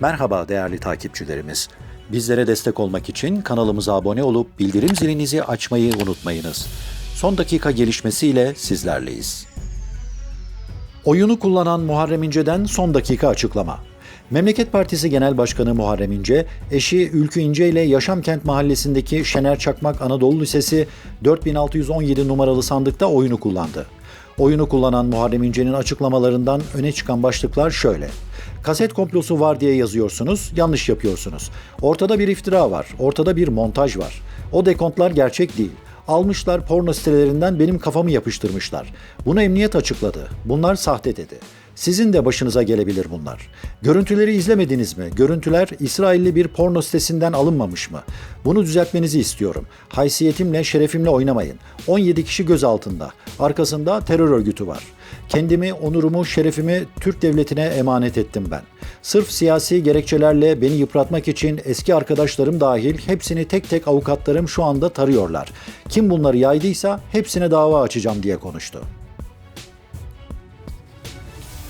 Merhaba değerli takipçilerimiz. Bizlere destek olmak için kanalımıza abone olup bildirim zilinizi açmayı unutmayınız. Son dakika gelişmesiyle sizlerleyiz. Oyunu kullanan Muharrem İnce'den son dakika açıklama. Memleket Partisi Genel Başkanı Muharrem İnce, eşi Ülkü İnce ile Yaşamkent Mahallesi'ndeki Şener Çakmak Anadolu Lisesi 4617 numaralı sandıkta oyunu kullandı. Oyunu kullanan Muharrem İnce'nin açıklamalarından öne çıkan başlıklar şöyle. Kaset komplosu var diye yazıyorsunuz, yanlış yapıyorsunuz. Ortada bir iftira var, ortada bir montaj var. O dekontlar gerçek değil. Almışlar porno sitelerinden benim kafamı yapıştırmışlar. Bunu emniyet açıkladı. Bunlar sahte dedi. Sizin de başınıza gelebilir bunlar. Görüntüleri izlemediniz mi? Görüntüler İsrailli bir porno sitesinden alınmamış mı? Bunu düzeltmenizi istiyorum. Haysiyetimle, şerefimle oynamayın. 17 kişi gözaltında. Arkasında terör örgütü var. Kendimi, onurumu, şerefimi Türk devletine emanet ettim ben. Sırf siyasi gerekçelerle beni yıpratmak için eski arkadaşlarım dahil hepsini tek tek avukatlarım şu anda tarıyorlar. Kim bunları yaydıysa hepsine dava açacağım diye konuştu.